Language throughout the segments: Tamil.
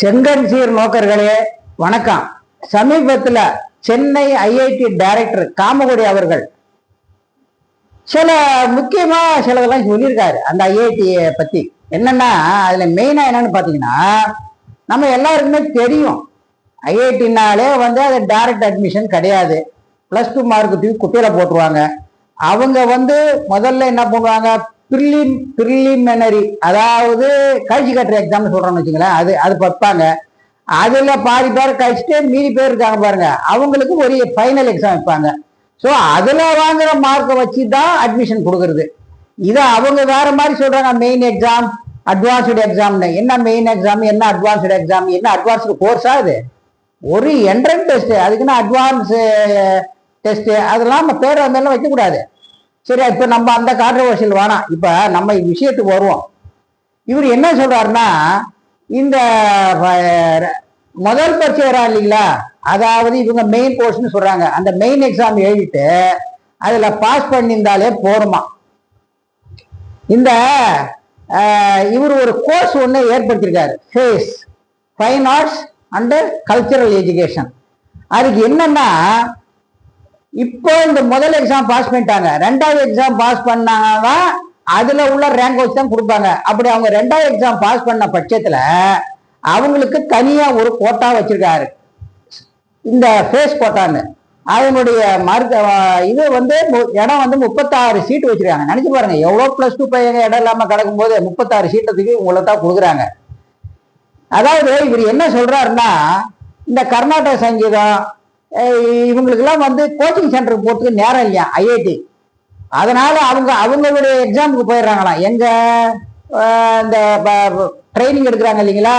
செங்கன் சீர் நோக்கர்களே வணக்கம். சமீபத்தில் சென்னை ஐஐடி டைரக்டர் காமகோடி அவர்கள் சில முக்கியமாக சிலதெல்லாம் சொல்லியிருக்காரு அந்த ஐஐடியை பற்றி என்னன்னா அதில் மெயினாக என்னன்னு பார்த்தீங்கன்னா நம்ம எல்லாருக்குமே தெரியும். ஐஐடினாலே வந்து அது டைரக்ட் அட்மிஷன் கிடையாது. ப்ளஸ் டூ மார்க் தூக்கி குப்பையில போட்டுருவாங்க. அவங்க வந்து முதல்ல என்ன பண்ணுவாங்க? ப்ரிலிம் ப்ரிலிமினரி அதாவது கழிச்சு கட்டுற எக்ஸாம் சொல்கிறோம்னு வச்சுங்களேன் அது அது பார்ப்பாங்க அதில் பாதி பேர் கழிச்சுட்டு மீதி பேர் இருக்காங்க பாருங்க. அவங்களுக்கு ஒரு ஃபைனல் எக்ஸாம் வைப்பாங்க. ஸோ அதில் வாங்குற மார்க்கை வச்சு தான் அட்மிஷன் கொடுக்கறது. இதை அவங்க வேற மாதிரி சொல்கிறாங்க மெயின் எக்ஸாம் அட்வான்ஸ்டு எக்ஸாம்னு என்ன மெயின் எக்ஸாம் என்ன அட்வான்ஸ்டு எக்ஸாம் என்ன அட்வான்ஸ்டு கோர்ஸா அது ஒரு என்ட்ரன் டெஸ்ட் அதுக்குன்னு அட்வான்ஸ் டெஸ்ட் eh, அதெல்லாம் நம்ம பேர் அந்த வைக்கக்கூடாது. சரி இப்போ நம்ம அந்த கான்ட்ரவர்ஷியல் வேணாம் இப்போ நம்ம விஷயத்துக்கு வருவோம். இவர் என்ன சொல்றாருன்னா இந்த முதல் பரீட்சை வரா இல்லைங்களா? அதாவது இவங்க மெயின் கோர்ஸ்னு சொல்றாங்க. அந்த மெயின் எக்ஸாம் எழுதிட்டு அதுல பாஸ் பண்ணியிருந்தாலே போருமா இந்த இவர் ஒரு கோர்ஸ் ஒன்று ஏற்படுத்தியிருக்காரு. FACE fine arts and cultural education அதுக்கு என்னன்னா இப்போ இந்த முதல் எக்ஸாம் பாஸ் பண்ணிட்டாங்க. ரெண்டாவது எக்ஸாம் பாஸ் பண்ணாங்கன்னா அதுல உள்ள ரேங்க் வச்சு தான் கொடுப்பாங்க. அப்படி அவங்க ரெண்டாவது எக்ஸாம் பாஸ் பண்ண பட்சத்துல அவங்களுக்கு தனியா ஒரு கோட்டா வச்சிருக்காரு. இந்த ஃபேஸ் கோட்டான்னு அவங்களுடைய மருத்துவ இது வந்து மு- இடம் வந்து முப்பத்தாறு சீட்டு வச்சிருக்காங்க. நினைச்சு பாருங்க எவ்வளோ ப்ளஸ் டூ பையங்க இடம் இல்லாமல் கிடக்கும் போது முப்பத்தாறு சீட்டத்துக்கு உங்களை தான் கொடுக்குறாங்க. அதாவது இவர் என்ன சொல்றாருன்னா இந்த கர்நாடக சங்கீதம் இவங்களுக்கெல்லாம் வந்து கோச்சிங் சென்டர் போகிறதுக்கு நேரம் இல்லையா? ஐஐடி அதனால அவங்க அவங்களுடைய எக்ஸாமுக்கு போயிடுறாங்களாம். எங்க இந்த ட்ரைனிங் எடுக்கிறாங்க இல்லைங்களா?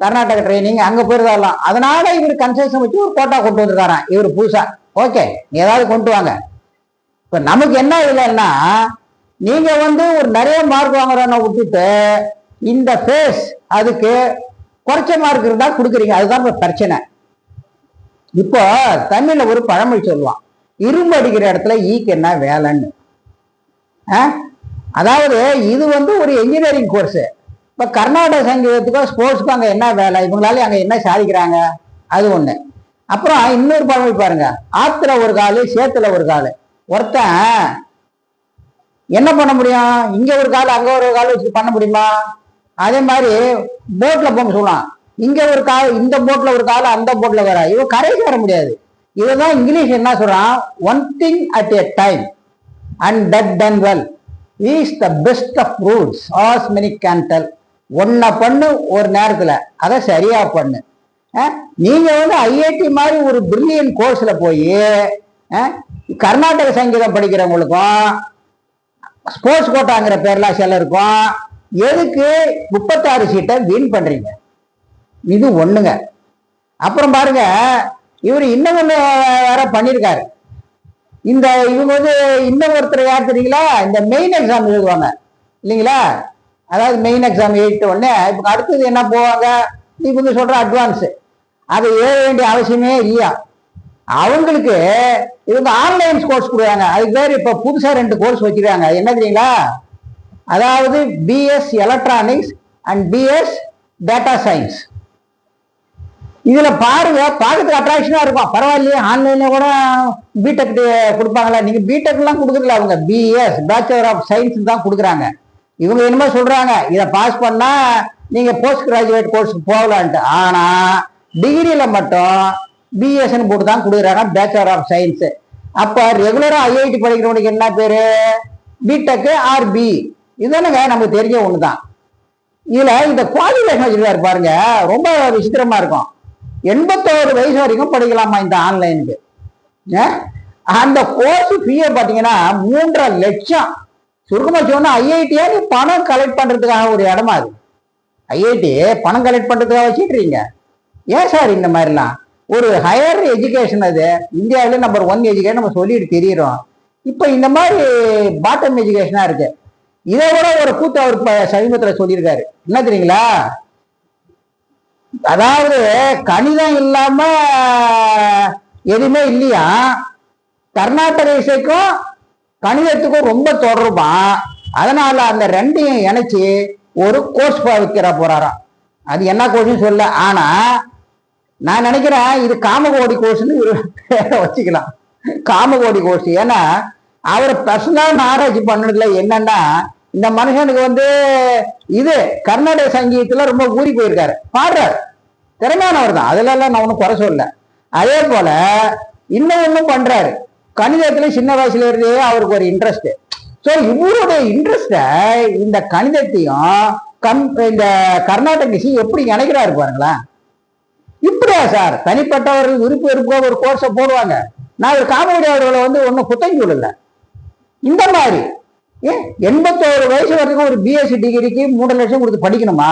கர்நாடக ட்ரைனிங் அங்கே போயிருந்தாலாம் அதனால இவர் கன்செஷன் வச்சு ஒரு கோட்டா கொண்டு வந்துருக்காராம் இவர் புதுசா. ஓகே ஏதாவது கொண்டு வாங்க. இப்போ நமக்கு என்ன இல்லைன்னா நீங்கள் வந்து ஒரு நிறைய மார்க் வாங்குறோன்னு விட்டுட்டு இந்த ஃபேஸ் அதுக்கு குறைச்ச மார்க் இருந்தால் கொடுக்குறீங்க. அதுதான் பிரச்சனை. இப்போ தமிழ்ல ஒரு பழமொழி சொல்லுவான் இரும்பு அடிக்கிற இடத்துல ஈக்கு என்ன? வேலைன்னு. ஆ? அதாவது இது வந்து ஒரு இன்ஜினியரிங் கோர்ஸு இப்போ கர்நாடக சங்கீதத்துக்கோ ஸ்போர்ட்ஸ்க்கோ அங்கே என்ன வேலை? இவங்களால அங்கே என்ன சாதிக்கிறாங்க? அது ஒன்று அப்புறம் இன்னொரு பழமொழி பாருங்க. ஆத்துல ஒரு காலு சேத்துல ஒரு காலு. ஒருத்தன் என்ன பண்ண முடியும்? இங்கே ஒரு கால் அங்கே ஒரு கால் வச்சு பண்ண முடியுமா? அதே மாதிரி போட்டில் போங்க சொல்லலாம். இங்க ஒரு கால் இந்த போட்ல ஒரு கால் அந்த போட்ல வர இவன் கரைக்கு வர முடியாது. இதுதான் இங்கிலீஷ் என்ன சொல்றான்? One thing at a time and that done well is the best of rules as many candle tell ஒன்ன பண்ணு ஒரு நேரத்துல. அதை சரியா பண்ணு. அஹ், நீங்க வந்து ஐஐடி மாதிரி ஒரு பிரில்லியன் கோர்ஸ்ல போய் கர்நாடக சங்கீதம் படிக்கிறவங்களுக்கும் ஸ்போர்ட்ஸ் கோட்டாங்கிற பேர்லாம் சிலருக்கும் எதுக்கு முப்பத்தாறு சீட்டை வீண் பண்றீங்க? இது ஒண்ணுங்க. அப்புறம் பாருங்க இவர் இன்னும் ஒண்ணு வேற பண்ணியிருக்காரு இந்த இவங்க வந்து இன்னும் ஒருத்தர் யார் தெரியுங்களா? இந்த மெயின் எக்ஸாம் எழுதுவாங்க. இல்லைங்களா? அதாவது மெயின் எக்ஸாம் எழுதிட்ட உடனே இப்போ அடுத்தது என்ன போவாங்க? இவங்க சொல்ற அட்வான்ஸு அதை எழுத வேண்டிய அவசியமே இல்லையா? அவங்களுக்கு இவங்க ஆன்லைன் கோர்ஸ் கொடுக்குறாங்க. அதுக்கு பேர் இப்போ புதுசாக ரெண்டு கோர்ஸ் வச்சிருக்காங்க. என்ன தெரியுங்களா? அதாவது BS electronics and BS data science இதுல பாருங்க பார்க்கறதுக்கு அட்ராக்ஷனா இருக்கும். பரவாயில்லையே ஆன்லைன்ல கூட பிடெக் கொடுப்பாங்களா? நீங்க பிடெக் எல்லாம் கொடுக்குறல அவங்க. பிஎஸ் பேச்சுலர் ஆஃப் சயின்ஸ் தான் கொடுக்குறாங்க. இவங்க என்னமோ சொல்றாங்க இதை பாஸ் பண்ணா நீங்க போஸ்ட் கிராஜுவேட் கோர்ஸ் போகலான்ட்டு. ஆனா டிகிரியில மட்டும் பிஎஸ்என் போட்டு தான் கொடுக்குறாங்க பேச்சுலர் ஆஃப் சயின்ஸ் அப்ப ரெகுலரா ஐஐடி படிக்கிறவனுக்கு என்ன பேரு? பிடெக் ஆர் பி இதுதானங்க நமக்கு தெரிஞ்ச ஒண்ணுதான். இதுல இந்த குவாலிஃபிகேஷன் வச்சிருக்காரு பாருங்க ரொம்ப விசித்திரமா இருக்கும். எண்பத்தோரு வயசு வரைக்கும் படிக்கலாமா இந்த ஆன்லைனுக்கு? அந்த கோர்ஸ் ஃபீயை பார்த்தீங்கன்னா மூன்றரை லட்சம். சுருக்கமாக சொன்னால் ஐஐடியா நீ பணம் கலெக்ட் பண்ணுறதுக்காக ஒரு இடமா அது ஐஐடி பணம் கலெக்ட் பண்ணுறதுக்காக வச்சுக்கிறீங்க ஏன் சார் இந்த மாதிரிலாம் ஒரு ஹையர் எஜுகேஷன் அது. இந்தியாவில் நம்பர் ஒன் எஜுகேஷன் நம்ம சொல்லிட்டு தெரியிறோம். இப்போ இந்த மாதிரி பாட்டம் எஜுகேஷனாக இருக்குது இதை விட ஒரு கூத்து அவர் சமீபத்தில் சொல்லியிருக்காரு. என்ன தெரியுங்களா? அதாவது கணிதம் இல்லாம எதுவுமே இல்லையா? கர்நாடக இசைக்கும் கணிதத்துக்கும் ரொம்ப தொடர்பா? அதனால அந்த ரெண்டையும் இணைச்சி ஒரு கோர்ஸ் பாவிக்கிற போறாராம். அது என்ன கோர்ஸ்னு சொல்ல ஆனா நான் நினைக்கிறேன் இது காமகோடி கோர்ஸ்னு ஒரு பேரை வச்சுக்கலாம். காமகோடி கோர்ஸ் ஏன்னா அவர் பர்சனலாக ஆராய்ச்சி பண்ணதுல என்னன்னா இந்த மனுஷனுக்கு வந்து இது கர்நாடக சங்கீதத்துல ரொம்ப ஊறி போயிருக்காரு. பாடுறாரு. திறமையானவர் தான். அதுல எல்லாம் நான் ஒன்றும் குறை சொல்லல. அதே போல இன்னும் ஒன்றும் பண்றாரு. கணிதத்துல சின்ன வயசுல இருந்தே அவருக்கு ஒரு இன்ட்ரெஸ்ட் ஸோ இவருடைய இன்ட்ரெஸ்டை இந்த கணிதத்தையும் கம் இந்த கர்நாடக இசை எப்படி இணைக்கிறாரு பாருங்களேன். இப்படியா சார்? தனிப்பட்டவர்கள் விருப்பம் இருக்கோ ஒரு கோர்ஸை போடுவாங்க. நான் ஒரு காமெடி அவர்களை வந்து ஒன்றும் குத்தம் சொல்லலை. இந்த மாதிரி ஏன் எண்பத்தோரு வயசு வரைக்கும் ஒரு பிஎஸ்சி டிகிரிக்கு மூணு லட்சம் கொடுத்து படிக்கணுமா?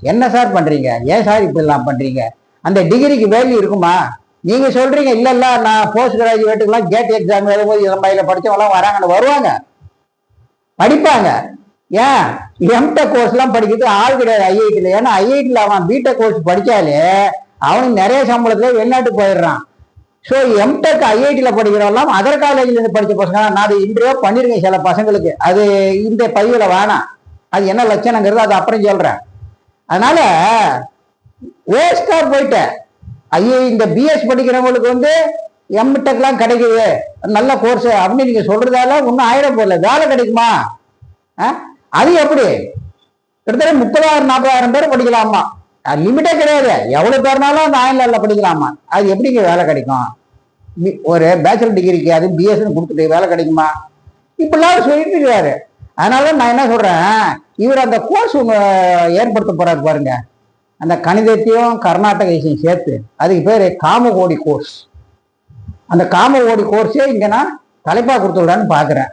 என்ன சார் பண்ணுறீங்க ஏன் சார் இப்படிலாம் பண்ணுறீங்க அந்த டிகிரிக்கு வேல்யூ இருக்குமா? நீங்கள் சொல்கிறீங்க இல்லை இல்லை நான் போஸ்ட் கிராஜுவேட்டுக்கெல்லாம் கேட் எக்ஸாம் எழுதும்போது இதம்பாயில படித்தவங்களாம் வராங்கன்னு. வருவாங்க. படிப்பாங்க. ஏன்? எம்டெக் கோர்ஸ்லாம் படிக்கிறது ஆள் கிடையாது ஐஐடியில் ஏன்னா ஐஐடியில் அவன் பிடெக் கோர்ஸ் படித்தாலே அவனுக்கு நிறைய சம்பளத்தில் வெளிநாட்டுக்கு போயிடுறான். ஸோ எம்டெக் ஐஐடியில் படிக்கிறவெல்லாம் அதர் காலேஜ்லேருந்து படித்த பசங்க. நான் அது பண்ணியிருக்கேன் சில பசங்களுக்கு. அது இந்த பதிவில் வேணாம். அது என்ன லட்சணங்கிறது அது அப்புறம் சொல்கிறேன் அதனால் வேஸ்ட்டாக போயிட்டேன் ஐயோ இந்த பிஎஸ் படிக்கிறவங்களுக்கு வந்து எம்டெக்லாம் கிடைக்குது. நல்ல கோர்ஸ் அப்படின்னு நீங்கள் சொல்கிறதால ஒன்றும் ஆயிரம் போடல. வேலை கிடைக்குமா? ஆ? அது எப்படி? கிட்டத்தட்ட முப்பதாயிரம் நாற்பதாயிரம் பேர் படிக்கலாமா? லிமிட்டே கிடையாது. எவ்வளோ பேர்னாலும் அந்த ஆன்லைனில் படிக்கலாமா? அது எப்படிங்க வேலை கிடைக்கும்? ஒரு பேச்சுலர் டிகிரிக்கு அது பிஎஸ்ன்னு கொடுத்துட்டு வேலை கிடைக்குமா? இப்படிலாம் சொல்லிட்டு இருக்காரு அதனால நான் என்ன சொல்கிறேன் இவர் அந்த கோர்ஸ் ஒன்று ஏற்படுத்த போகிறாரு பாருங்க. அந்த கணிதத்தையும் கர்நாடக இசையும் சேர்த்து அதுக்கு பேர் காமகோடி கோர்ஸ் அந்த காமகோடி கோர்ஸே இங்கே நான் தலைப்பாக கொடுத்துடலான்னு பார்க்குறேன்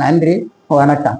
நன்றி வணக்கம்.